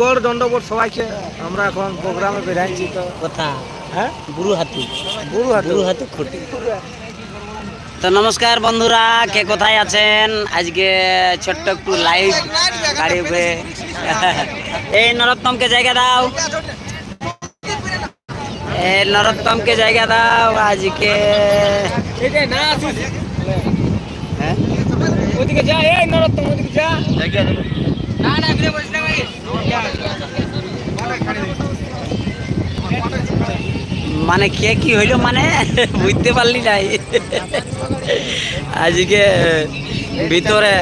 গড় দণ্ডবোধ সবাইকে আমরা এখন প্রোগ্রামে বেরাইছি তো। কথা। হ্যাঁ? গুরু হাতি। গুরু হাতে। গুরু হাতি খুঁটি। তো নমস্কার বন্ধুরা কে কোথায় আছেন? আজকে ছোট্ট একটু লাইভ গাড়ি উপরে। এই নরোত্তমকে জায়গা দাও। এ নরোত্তমকে জায়গা দাও আজকে। হ্যাঁ? ওদিকে যা এই নরোত্তম ওদিকে যা। মানে কে কি হইল মানে? বুঝতে পারলি নাই। আজকে ভিতরে,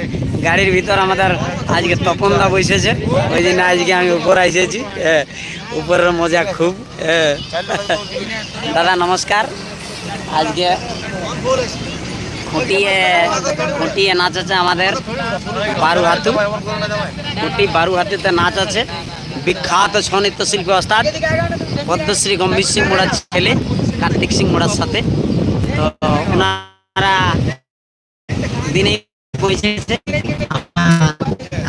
গাড়ির ভিতর আমাদের আজকে তপনদা বসেছে। ওই জন্য আজকে আমি উপর এসেছি উপরের মজা খুব। দাদা, নমস্কার। আজকে খুঁটিয়ে খুঁটিয়ে নাচ আছে আমাদের বারু হাতু খুঁটি বারু হাতুতে নাচ আছে। বিখ্যাত ছৌ নৃত্যশিল্পী ওস্তাদ পদ্মশ্রী গম্ভীর সিং মোড়ার ছেলে, কার্তিক সিং মোড়ার সাথে। তো ওনারা দিনে পৌঁছেছে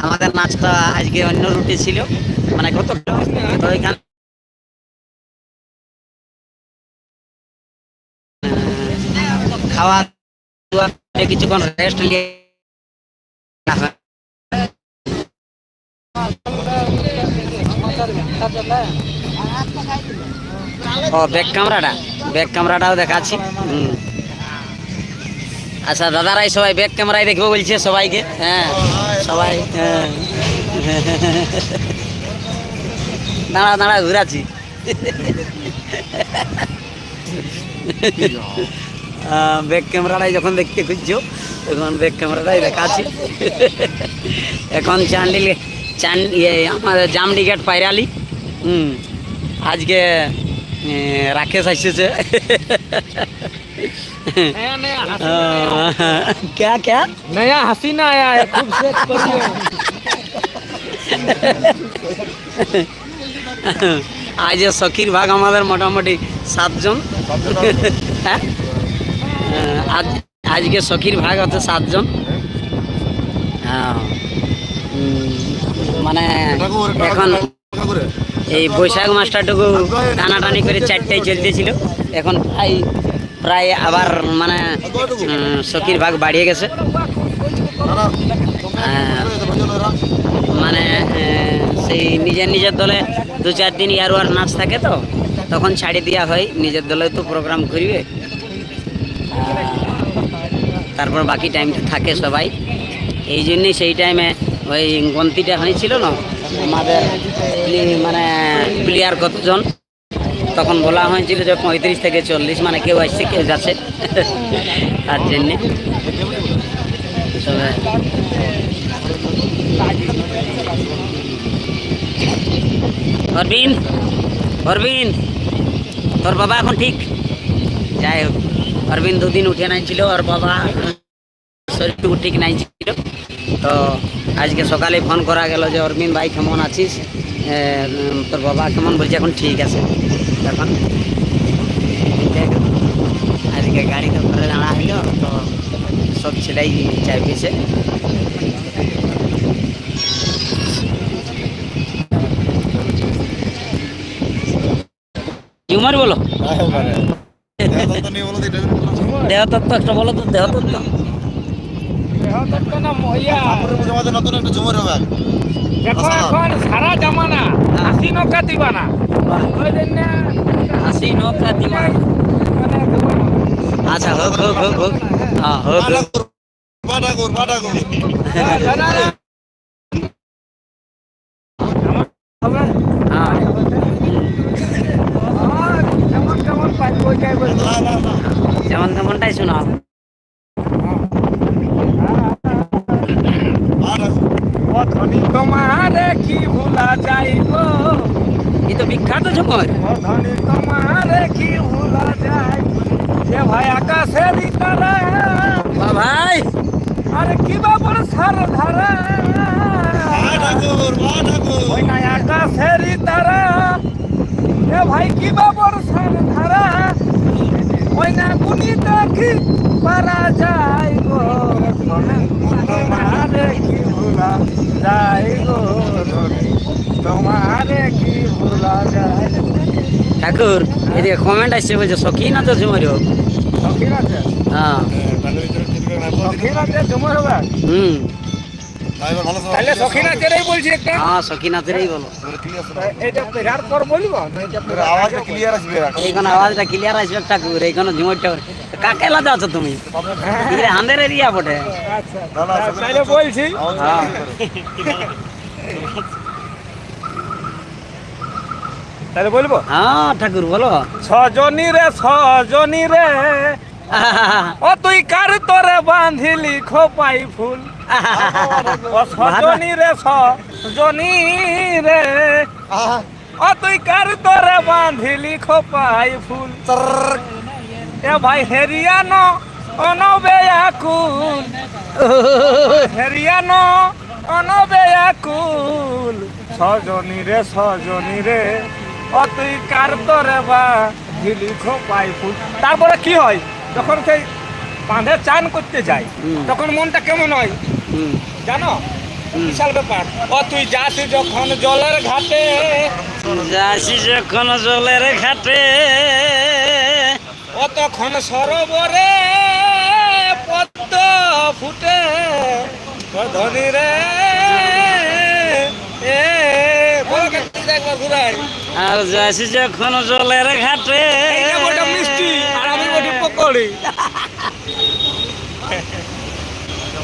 আমাদের নাচটা আজকে অন্য রুটে ছিল। মানে কত খাওয়া কিছুক্ষণ রেস্ট নিয়ে ও ব্যাক ক্যামেরাটা ব্যাক ক্যামেরাটাও দেখাচ্ছি, হুম। আচ্ছা দাদারাই সবাই ব্যাক ক্যামেরায় দেখব বলছে সবাইকে হ্যাঁ সবাই হ্যাঁ। দাঁড়া দাঁড়া, ঘুরাচ্ছি। ব্যাক ক্যামেরাটাই যখন দেখতে খুঁজছো তখন ব্যাক ক্যামেরাটাই দেখাচ্ছি এখন চান্ডিল চান ইয়ে আমাদের জামডি গেট পাইরালি হুম আজকে এ, রাকেশ আসছে नया नया क्या क्या नया हसीना आया है खूब सेट करिए আজ সখীর ভাগ আমাদের মোটামুটি সাতজন হ্যাঁ আজ আজকে সখীর ভাগ হচ্ছে সাতজন। মানে এখন এই বৈশাখ মাসটাটুকু টানাটানি করে চারটায় চলতেছিল এখন প্রায় প্রায় আবার মানে সখীর ভাগ বাড়িয়ে গেছে। মানে সেই নিজের নিজের দলে দু চার দিন ইয়ার ওয়ার নাচ থাকে তো, তখন ছাড়ি দেওয়া হয় নিজের দলে তো প্রোগ্রাম করবে তারপর বাকি টাইমটা থাকে সবাই। এই জন্যই সেই টাইমে ওই গন্তিটা হয়েছিল না? আমাদের মানে প্লেয়ার কতজন? তখন বলা হয়েছিল যে পঁয়ত্রিশ থেকে চল্লিশ মানে কেউ আসছে, কেউ যাচ্ছে। তার জন্যে। তবে অরবিন্দ অরবিন্দ তোর বাবা এখন ঠিক? যাই হোক। অরবিন্দ দুদিন উঠে নাই ছিল, ওর বাবা শরীরটুকু ঠিক নাই ছিল। তো আজকে সকালে ফোন করা গেল যে, অরবিন্দ ভাই কেমন আছিস? তোর বাবা কেমন বলছে, এখন ঠিক আছে। এখন আজকে গাড়িতে করে দাঁড়া হইল, তো সব ছেলেই চাই পেয়েছে টিউমার বলো। দেহতত্ত্ব একটা বলো তো দেহতত্ত্ব। না নতুন একটা ঝুমুর হবে দেখো এখন সারা জামানা হাসি নৌকা ওই হাসি নৌকা দিমা দেবো না। আচ্ছা হোক হোক হোক হোক। হ্যাঁ হোক হোক পাঠাকুর পাঠাকুর দাদা, হবে? হ্যাঁ আর কেমন কেমন পাই ওই যাই বলব। যেমন তেমনটাই শোনাও। ও ধনী তোমারে কি ভুলা যাইব এই তো বিখ্যাত ঝুমর। ভুলা যায় এ ভাই। আকাশের তারা ভাই আরে কি বাবর সার ধারা আকাশের তারা এ ভাই কি বাবর ধারা ওই না গুনিতে কি পারা যায় গো তোমারে কি ভোলা যায় গো তোমারে কি ভোলা যায় ঠাকুর এদিকে কমেন্ট আসছে বলছে সখী না তো ঝুমারি হোক। সখীর আছে হ্যাঁ। সখীর আছে হবে হুম। তাহলে বলছি একটা। হ্যাঁ সখীনাথেরই বলো। এটা পেরার পর বলব? না এটা আওয়াজটা ক্লিয়ার আসবে এইখানে আওয়াজটা ক্লিয়ার আসবে ঠাকুর এইখানে ঝুমারটা কাকে লাদা আছো তুমি? এদিকে এরিয়া বটে। আচ্ছা তাহলে বলছি। হ্যাঁ। তাহলে বলব? হ্যাঁ ঠাকুর বলো। সজনী রে সজনী রে। ও তুই কার তোরে বাঁধিলি খোপাই ফুল? ও সজনী রে সজনী রে। ও তুই কার তোরে বাঁধিলি খোপাই ফুল? এ ভাই হেরিয়ানো অনবেয়াকুল হেরিয়ানো অনবেয়াকুল সজনী রে সজনী রে। ও তুই কার তোরে বা ঢিলি খোপাই ফুল? তারপরে কি হয়? যখন সেই বাঁধে চান করতে হুম। তখন মনটা কেমন হয়? জানো। বিশাল ব্যাপার। ও তুই যাস যখন জলের ঘাটে। যাসি যখন জলের ঘাটে। ও তখন সরোবরে পদ্ম ফুটে। ধনী রে। আর যাসি যখন জলের ঘাটে। মিষ্টি আর আমি পকড়ি।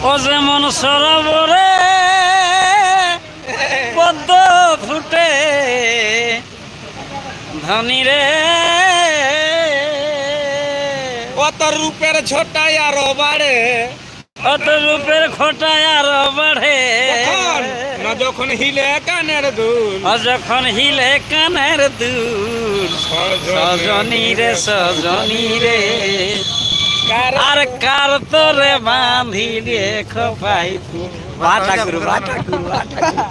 ও যেমন সরোবরে পদ্ম ফুটে ধনী রে। অত রূপের ছোটাই আর বাড়ে। অত রূপের খোটায় আর বাড়ে। না যখন হিলে কানের দুল। ও যখন হিলে কানের দূর সজনী রে সজনী রে। আর কার তোরে বাঁধি রে খোপাই বা ঠাকুর বা ঠাকুর বা ঠাকুর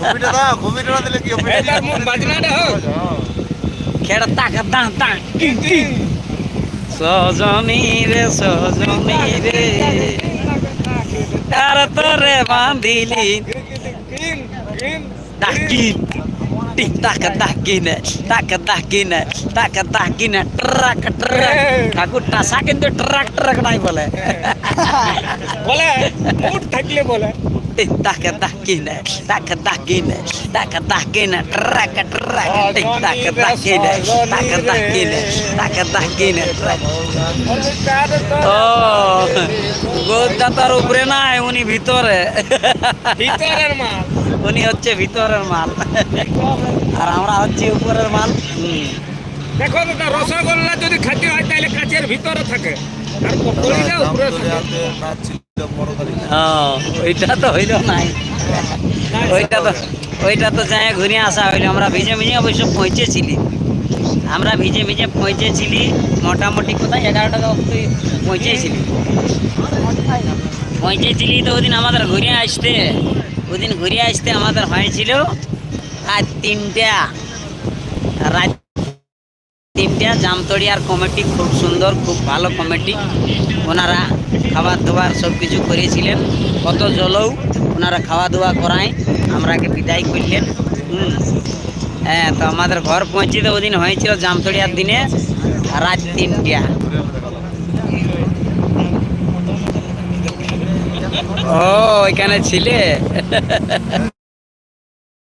কপিটা দাও কপিটা দিলে কি হবে? এটার বাজনাটা হোক। খেড় তাক দাঁ তাক টিং টিং। সজনী রে সজনী রে। কার তোরে বাঁধিলি? ডাকিন টিক টাক ডাকিন টাক ডাকিন টাক ডাকিন ট্রাক ট্রাক ঠাকুর টাসা কিন্তু ট্রাক ট্রাক নাই বলে বলে মুড থাকলে বলে টিক টাক ডাকিন টাক ডাকিন টাক ডাকিন ট্রাক ট্রাক টিক টাক ডাকিন টাক টাক ডাকিন ট্রাক কার ও গোদা তার উপরে নাই উনি ভিতরে ভিতরের মাল উনি হচ্ছে ভিতরের মাল। আর আমরা হচ্ছি উপরের মাল। দেখো দাদা রসগোল্লা যদি খাতে হয় তাহলে কাচের ভিতরে থাকে। আর পকড়িটা উপরে থাকে। ওইটা তো হইল নাই। ওইটা তো ওইটা তো যাই ঘুরে আসা হইল। আমরা ভিজে ভিজে অবশ্য পৌঁছেছিলি। আমরা ভিজে ভিজে পৌঁছেছিলি মোটামুটি কোথায়? এগারোটা অব্দি পৌঁছেছিলি। পৌঁছেছিলি তো ওদিন আমাদের ঘুরে আসতে। ওদিন ঘুরে আসতে আমাদের হয়েছিল আর তিনটা। রাত তিনটা জামতড়িয়ার কমিটি খুব সুন্দর, খুব ভালো কমিটি। ওনারা খাবার দাবার সব কিছু করেছিলেন। কত জলও ওনারা খাওয়া দাওয়া করায়, আমরাকে বিদায় করলেন। হ্যাঁ তো আমাদের ঘর পৌঁছে তো ওদিন হয়েছিল জামতড়িয়ার দিনে, রাত তিনটা। ও ওইখানে ছিলে?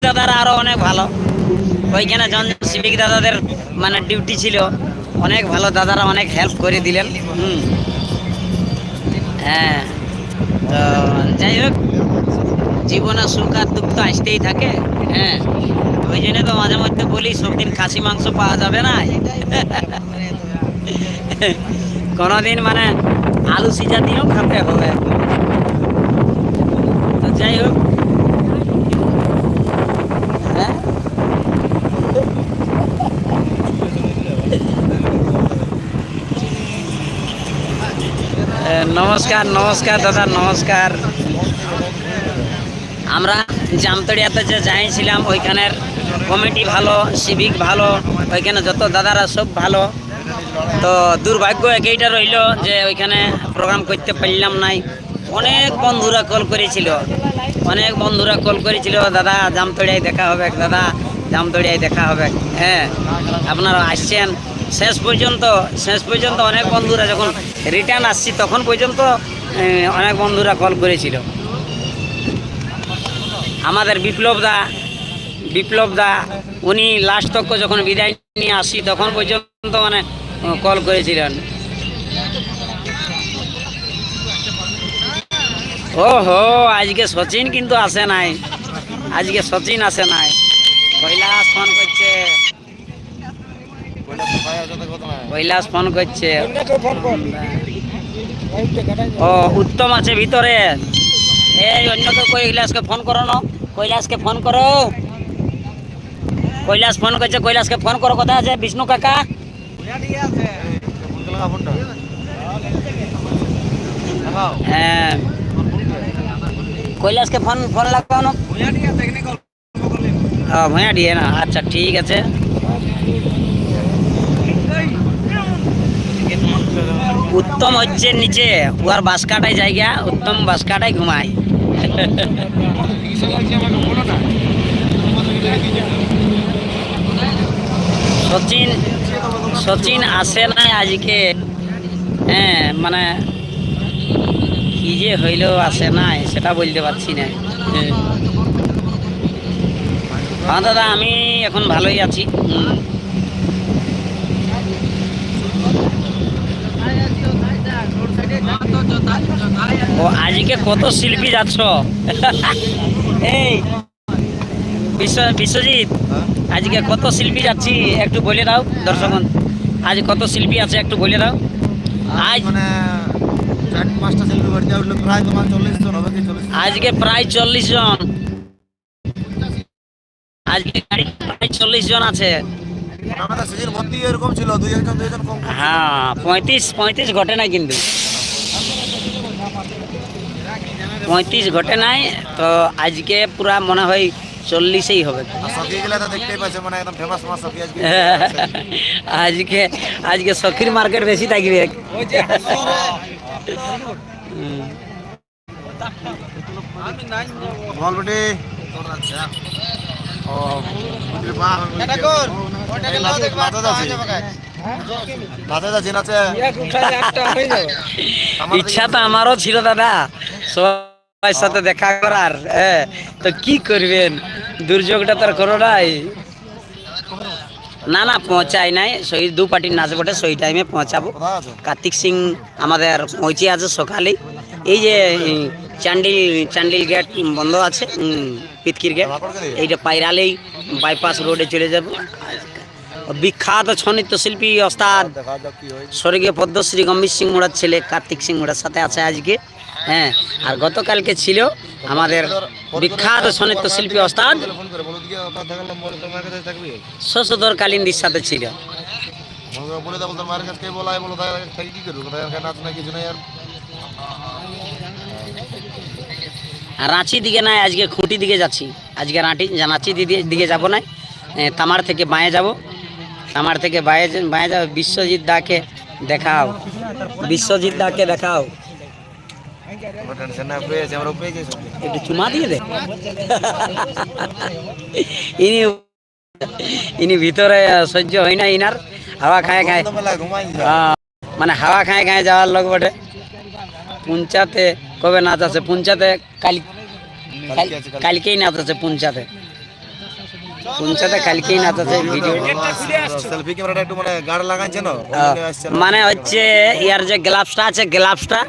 দাদারা আরও অনেক ভালো। ওইখানে জন দাদাদের মানে ডিউটি ছিল। অনেক ভালো, দাদারা অনেক হেল্প করে দিলেন। হ্যাঁ। তো যাই হোক, জীবনে সুখ আর দুঃখ তো আসতেই থাকে। হ্যাঁ। ওই জন্য তো মাঝে মধ্যে বলি, সবদিন খাসি মাংস পাওয়া যাবে না। কোনোদিন মানে আলু সিজা দিয়েও খেতে হবে যাই হোক। হ্যাঁ? নমস্কার নমস্কার দাদা, নমস্কার। আমরা জামতড়িয়াতে যে যাইছিলাম ওইখানের কমিটি ভালো সিভিক ভালো, ওইখানে যত দাদারা সব ভালো। তো দুর্ভাগ্য একইটা রইল যে ওইখানে প্রোগ্রাম করতে পারলাম নাই। অনেক বন্ধুরা কল করেছিল। অনেক বন্ধুরা কল করেছিল, দাদা জামতড়িয়ায় দেখা হবে, দাদা জামতড়িয়ায় দেখা হবে। হ্যাঁ আপনারা আসছেন। শেষ পর্যন্ত শেষ পর্যন্ত অনেক বন্ধুরা যখন রিটার্ন আসছি, তখন পর্যন্ত অনেক বন্ধুরা কল করেছিল। আমাদের বিপ্লব দা বিপ্লব দা, উনি লাস্ট তক যখন বিদায় নিয়ে আসি, তখন পর্যন্ত মানে কল করেছিলেন। ও হো, আজকে সচিন কিন্তু আসে নাই। আজকে সচিন আসে নাই। কৈলাস ফোন করছে। কৈলাস ফোন করছে। ও, উত্তম আছে ভিতরে। এই অন্য অন্যকে কৈলাসকে ফোন করো না। কৈলাসকে ফোন করো। কৈলাস ফোন করছে, কৈলাসকে ফোন করো। কথা আছে বিষ্ণু কাকা? হ্যাঁ। কৈলাসকে ফোন ফোন লাগাও না ও ভূঁয়া দিয়ে না আচ্ছা ঠিক আছে। উত্তম হচ্ছে নিচে উয়ার বাস কাটায় জায়গা, উত্তম বাস কাটায় ঘুমায়। সচিন সচিন আসে নাই আজকে। হ্যাঁ মানে কি যে হইল আছে নাই, সেটা বলতে পারছি না। হ্যাঁ। দাদা, আমি এখন ভালোই আছি। ও, আজকে কত শিল্পী যাচ্ছ? এই, বিশ্ব, বিশ্বজিৎ, আজকে কত শিল্পী যাচ্ছি একটু বলে দাও দর্শক আজ কত শিল্পী আছে একটু বলে দাও। আজ পাঁচটা ছেলে বাড়িতে উঠল প্রায় তোমার চল্লিশ জন হবে চল্লিশ আজকে প্রায় চল্লিশ জন। আজকে গাড়ি প্রায় চল্লিশ জন আছে। হ্যাঁ পঁয়ত্রিশ পঁয়ত্রিশ ঘটে নাই কিন্তু। পঁয়ত্রিশ ঘটে নাই তো আজকে পুরা মনে হয় চল্লিশেই হবে। মানে আজকে। আজকে সখীর মার্কেট বেশি থাকবে। যাবে। আমার ইচ্ছা তো আমারও ছিল দাদা। সবার সাথে দেখা করার হ্যাঁ তো কি করবেন? দুর্যোগটা তার করো নাই। না না পৌঁছাই নাই। সেই দু পার্টির নাচ বটে, সেই টাইমে পৌঁছাবো। কার্তিক সিং আমাদের পৌঁছে আছে সকালেই এই যে চান্ডিল চান্ডিল গেট বন্ধ আছে পিতকির গেট এইটা পাইরালেই বাইপাস রোডে চলে যাব। বিখ্যাত ছনিত্য শিল্পী ওস্তাদ স্বর্গীয় পদ্মশ্রী গম্ভীর সিং মোড়ার ছেলে কার্তিক সিং মোড়ার সাথে আছে আজকে। হ্যাঁ আর গতকালকে ছিল আমাদের বিখ্যাত সনিত্য শিল্পী ওস্তাদ ফোন করে বলো দিকে ওটা দেখালাম বলে তোমার কাছে থাকবি শশধর কালিন্দির সাথে ছিল। রাঁচি দিকে নাই, আজকে খুঁটি দিকে যাচ্ছি। আজকে রাঁটি রাঁচি দিকে দিকে যাব না তামার থেকে বাঁয়ে যাব। তামার থেকে বাঁয়ে বাঁয়ে যাব। বিশ্বজিৎ দাকে দেখাও। বিশ্বজিৎ দাকে দেখাও টেনশন না পেয়েছে আমরা পেয়ে যাই একটু চুমা দিয়ে দে ইনি ইনি ভিতরে সহ্য হয় না ইনার হাওয়া খায় খায় মানে হাওয়া খায় খায় যাওয়ার লোক বটে পুঞ্চাতে কবে নাচ আছে পুঞ্চাতে কাল কাল- কালকেই নাচ আছে পুঞ্চাতে পুঞ্চাতে কালকেই নাচ আছে ভিডিও সেলফি ক্যামেরাটা একটু মানে গাড় লাগাইছে না মানে হচ্ছে ইয়ার যে গ্লাভসটা আছে গ্লাভসটা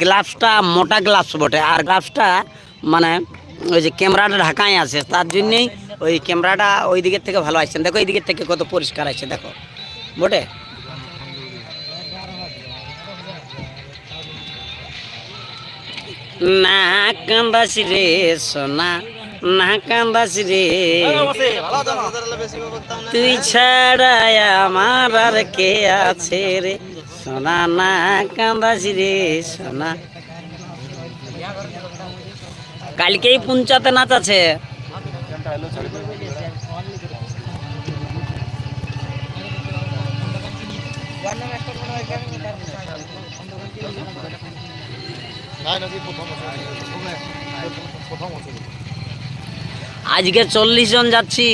গ্লাভসটা মোটা গ্লাভস বটে। আর গ্লাভসটা মানে ওই যে ক্যামেরাটা ঢাকায় আছে, তার জন্যই ওই ক্যামেরাটা ওই দিকের থেকে ভালো আসছে। দেখো এই দিকের থেকে কত পরিষ্কার আছে দেখো। বটে? না কান্দাস রে সোনা, না কান্দাস রে। তুই ছাড়া আমার আর কে আছে রে? সোনা না কান্দাস রে সোনা। কালকেই পুঞ্চাতে নাচ আছে। আজকে চল্লিশ জন যাচ্ছি।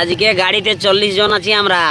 আজকে গাড়িতে চল্লিশ জন আছি আমরা।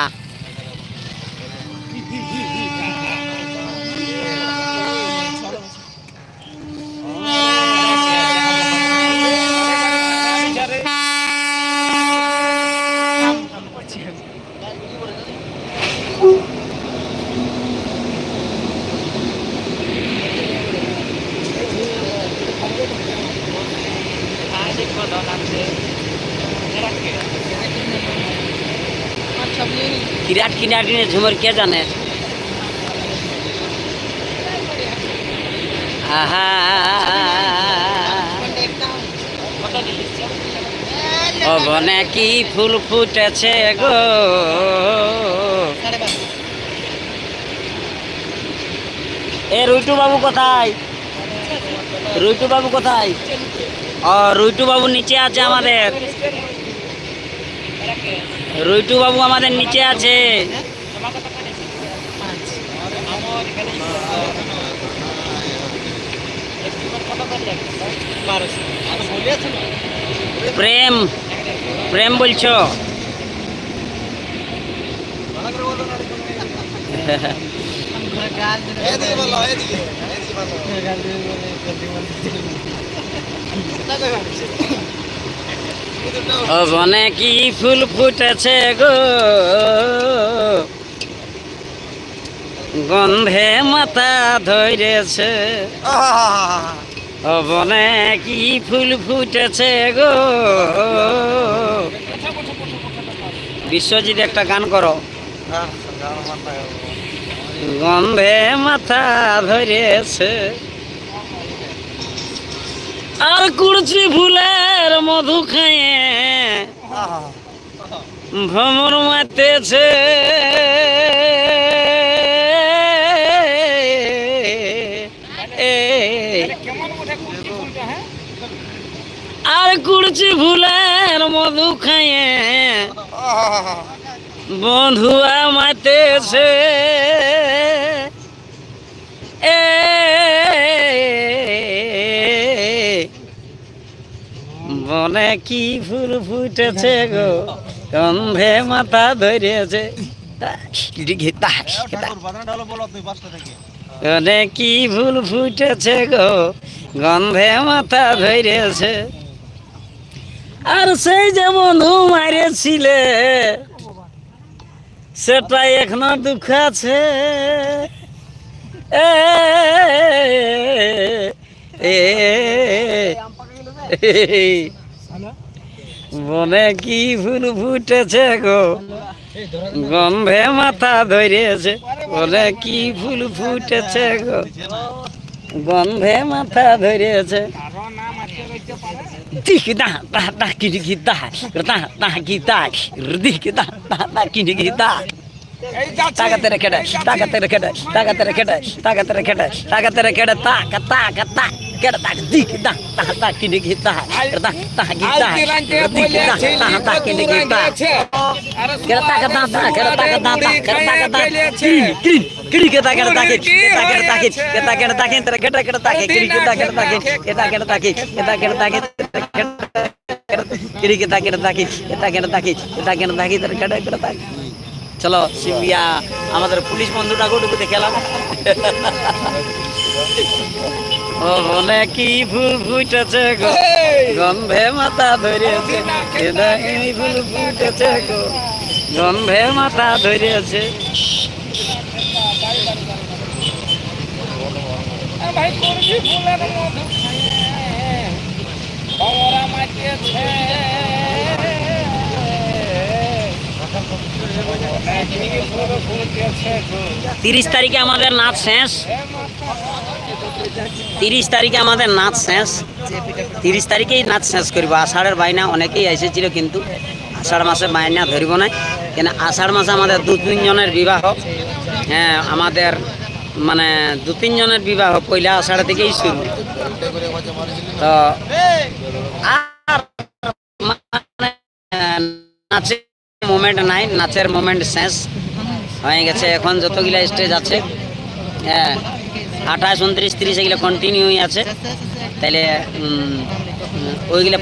কিনাটিনে ঝুমর কে জানে? আহা কি ফুল ফুটেছে গো? এ রুইটু বাবু কোথায়? রুইটু বাবু কোথায়? ও রুইটু বাবু নিচে আছে আমাদের। রুইটু বাবু আমাদের নিচে আছে। প্রেম প্রেম বলছো? বনে কি ফুল ফুটেছে গো? গন্ধে মাথা ধরেছে। বনে কি ফুল ফুটেছে গো। বিশ্বজিৎ একটা গান করো। গন্ধে মাথা ধরেছে। আর কুড়ছি ফুলের মধু খায়ে ভ্রমর মাতেছে। কুড়ছি ফুলের মধু খায়ে বন্ধুয়া মাতেছে এ বনে কি ফুল ফুটেছে গো? গন্ধে মাথা ধরেছে। কি ফুল ফুটেছে গো? গন্ধে মাথা ধরেছে। আর সেই যে বন্ধু মারেছিলে সেটা এখনও দুঃখ আছে। বনে কি ফুল ফুটেছে গো? গন্ধে মাথা ধরেছে বলে কি ফুল ফুটেছে গো? গন্ধে মাথা ধরেছে। দিক দা দা দা কিনি কি দা দা দা কি দা দিক দা দা দা তাকাতে রেখে দেয় তাকাতে রেখে দেয় তাকাতে রেখে দেয় তাকাতে রেখে দেয় তাকাতে রেখে দেয় তাকা তাকা তা কেডা তাক দিক দা তা তা কিনি কি দা দা তা কি দা দিক দা বলেছে তা তা কিনি কি দা কেডা তাকা দা দা কেডা তাকা দা দা কেডা তাকা দা কিনি কিনি কে তা কেডা তাকে কেডা কেডা তাকে কেডা কেডা তাকে তেরে কেডা কেডা তাকে কিনি কেডা কেডা তাকে কেডা কেডা তাকে কেডা কেডা তাকে কিনি কেডা কেডা তাকে কেডা কেডা তাকে কেডা কেডা তাকে তেরে কেডা কেডা তাকে চলো শিবিয়া আমাদের পুলিশ বন্ধুটাকে একটু দেখালাম ও বলে কি ফুল ফুটেছে গো? গন্ধে মাথা ধরেছে ফুল ফুটেছে গো। গন্ধে মাথা ধরেছে। ভাই করবি ফুলের মধু ভমরা মাটিয়েছে তিরিশ তারিখে আমাদের নাচ শেষ। তিরিশ তারিখে আমাদের নাচ শেষ। তিরিশ তারিখেই নাচ শেষ করব। আষাঢ়ের বাইনা অনেকেই এসেছিল, কিন্তু আষাঢ় মাসে বাইনা ধরব না। কেন, আষাঢ় মাসে আমাদের দু তিনজনের বিবাহ। হ্যাঁ আমাদের মানে দু তিনজনের বিবাহ, পয়লা আষাঢ় থেকেই শুরু। তো মোমেন্ট নাই, নাচের মোমেন্ট শেষ। হয়ে গেছে এখন যতগুলা স্টেজ আছে হ্যাঁ আঠাশ, উনত্রিশ, তিরিশ এগুলো কন্টিনিউই আছে। তাহলে ওইগুলো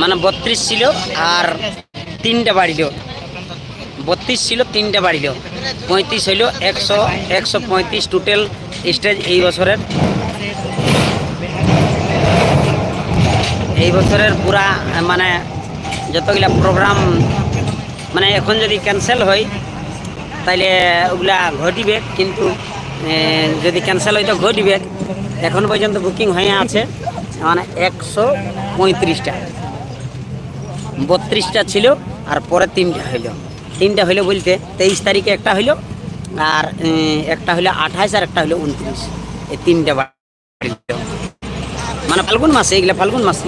মানে বত্রিশ ছিল আর তিনটা বাড়িল। বত্রিশ ছিল, তিনটা বাড়িল। পঁয়ত্রিশ হইল, একশো একশো পঁয়ত্রিশ টোটাল স্টেজ এই বছরের। এই বছরের পুরা মানে যতগুলা প্রোগ্রাম মানে এখন যদি ক্যান্সেল হয়, তাইলে ওগুলা ঘটিবে, কিন্তু যদি ক্যান্সেল হয় তো ঘটিবে। এখন পর্যন্ত বুকিং হয়ে আছে মানে একশো পঁয়ত্রিশটা। বত্রিশটা ছিল, আর পরে তিনটা হইল। তিনটা হইল বলতে, তেইশ তারিখে একটা হইল, আর একটা হইল আঠাইশ আর একটা হইল উনত্রিশ। এই তিনটা বাড়িল। মানে ফাল্গুন মাসে এগুলা ফাল্গুন মাস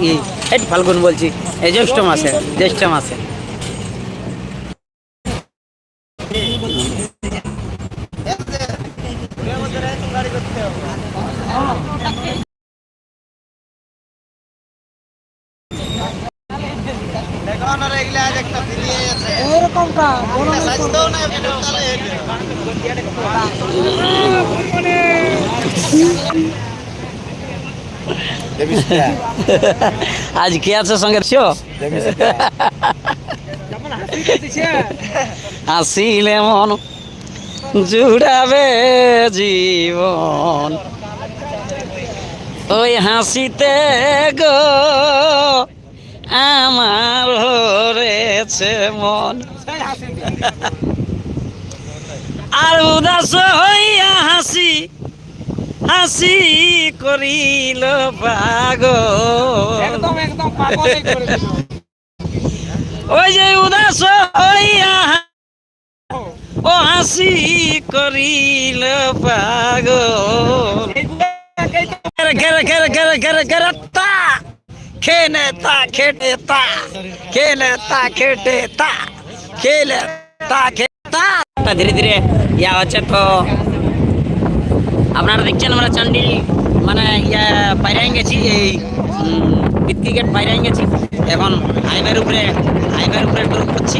এই ফাল্গুন বলছি এই জ্যৈষ্ঠ মাসে জ্যৈষ্ঠ মাসে। আজ কে আছে সঙ্গে? ছো হাসিলে মন জুড়াবে জীবন। ওই হাসিতে গো আমার হরেছে মন। আর উদাস হইয়া হাসি হাসি করিল পাগল। একদম একদম পাগলই করে দিল। ওই যে উদাস হইয়া ও হাসি করিল পাগল। তা? খেনে তা খেটে তা। খেলে তা খেটে তা। খেলে তা খেটে তা। ধীরে ধীরে ইয়া হচ্ছে তো আপনারা দেখছেন আমরা চান্ডিল মানে ইয়া বাইরে গেছি, এই ক্রিকেট বাইরে গেছি। এখন হাইওয়ের উপরে হাইওয়ের উপরে ট্যুর করছি।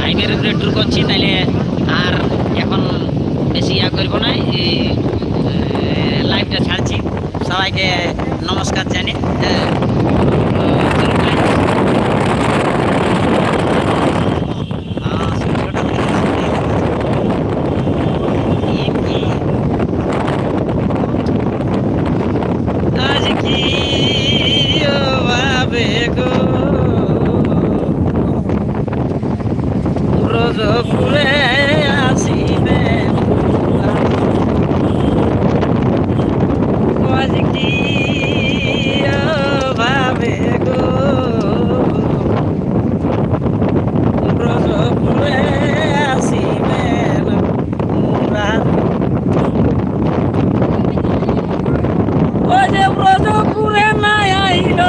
হাইওয়ের উপরে ট্যুর করছি, তাইলে আর এখন বেশি ইয়া করব না, এই লাইভটা ছাড়ছি। সবাইকে নমস্কার জানি হ্যাঁ, তো চলুন ভাই। হ্যাঁ, সূর্যটা দেখে আজ কি ভাবে গো রোজ ফুলে আসিবে আজ কি ভাবে গো রোজ ফুলে আসিবে রাত ও যে ব্রজপুরে নাই আইল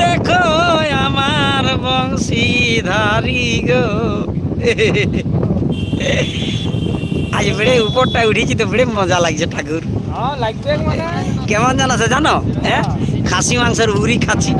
দেখো আমার বংশীধারী গো আজ বেড়ে উপরটা উঠেছি তো বেড়ে মজা লাগছে ঠাকুর। কেমন লাগবে মানে। কেমন জানাছে জানো? হ্যাঁ? খাসি মাংসের উড়ি খাচ্ছি।